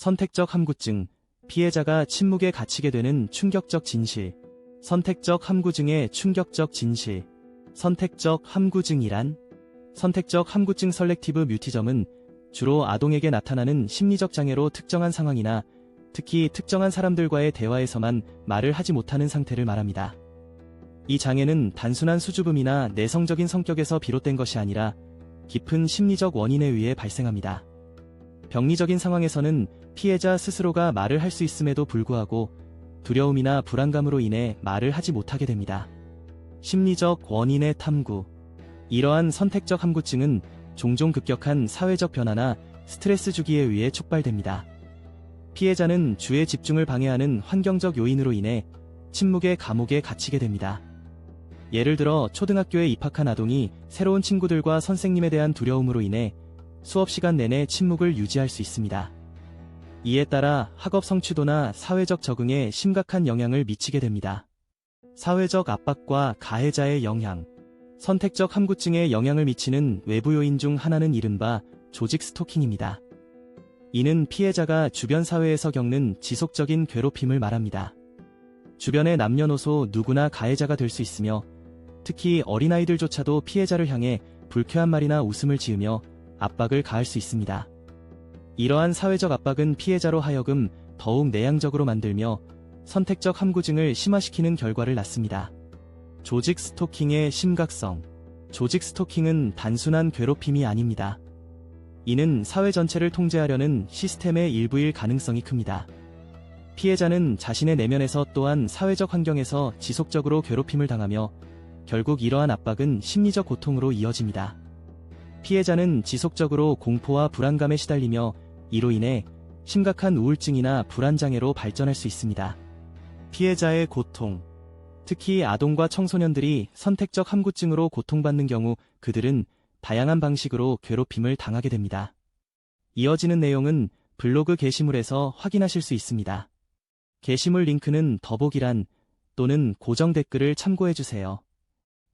선택적 함구증, 피해자가 침묵에 갇히게 되는 충격적 진실. 선택적 함구증의 충격적 진실. 선택적 함구증이란 선택적 함구증 설렉티브 뮤티점은 주로 아동에게 나타나는 심리적 장애로 특정한 상황이나 특히 특정한 사람들과의 대화에서만 말을 하지 못하는 상태를 말합니다. 이 장애는 단순한 수줍음이나 내성적인 성격에서 비롯된 것이 아니라 깊은 심리적 원인에 의해 발생합니다. 병리적인 상황에서는 피해자 스스로가 말을 할 수 있음에도 불구하고 두려움이나 불안감으로 인해 말을 하지 못하게 됩니다. 심리적 원인의 탐구. 이러한 선택적 함구증은 종종 급격한 사회적 변화나 스트레스 주기에 의해 촉발됩니다. 피해자는 주의 집중을 방해하는 환경적 요인으로 인해 침묵의 감옥에 갇히게 됩니다. 예를 들어 초등학교에 입학한 아동이 새로운 친구들과 선생님에 대한 두려움으로 인해 수업 시간 내내 침묵을 유지할 수 있습니다. 이에 따라 학업 성취도나 사회적 적응에 심각한 영향을 미치게 됩니다. 사회적 압박과 가해자의 영향, 선택적 함구증에 영향을 미치는 외부 요인 중 하나는 이른바 조직 스토킹입니다. 이는 피해자가 주변 사회에서 겪는 지속적인 괴롭힘을 말합니다. 주변의 남녀노소 누구나 가해자가 될 수 있으며 특히 어린아이들조차도 피해자를 향해 불쾌한 말이나 웃음을 지으며 압박을 가할 수 있습니다. 이러한 사회적 압박은 피해자로 하여금 더욱 내향적으로 만들며 선택적 함구증을 심화시키는 결과를 낳습니다. 조직 스토킹의 심각성. 조직 스토킹은 단순한 괴롭힘이 아닙니다. 이는 사회 전체를 통제하려는 시스템의 일부일 가능성이 큽니다. 피해자는 자신의 내면에서 또한 사회적 환경에서 지속적으로 괴롭힘을 당하며 결국 이러한 압박은 심리적 고통으로 이어집니다. 피해자는 지속적으로 공포와 불안감에 시달리며 이로 인해 심각한 우울증이나 불안장애로 발전할 수 있습니다. 피해자의 고통. 특히 아동과 청소년들이 선택적 함구증으로 고통받는 경우 그들은 다양한 방식으로 괴롭힘을 당하게 됩니다. 이어지는 내용은 블로그 게시물에서 확인하실 수 있습니다. 게시물 링크는 더보기란 또는 고정 댓글을 참고해주세요.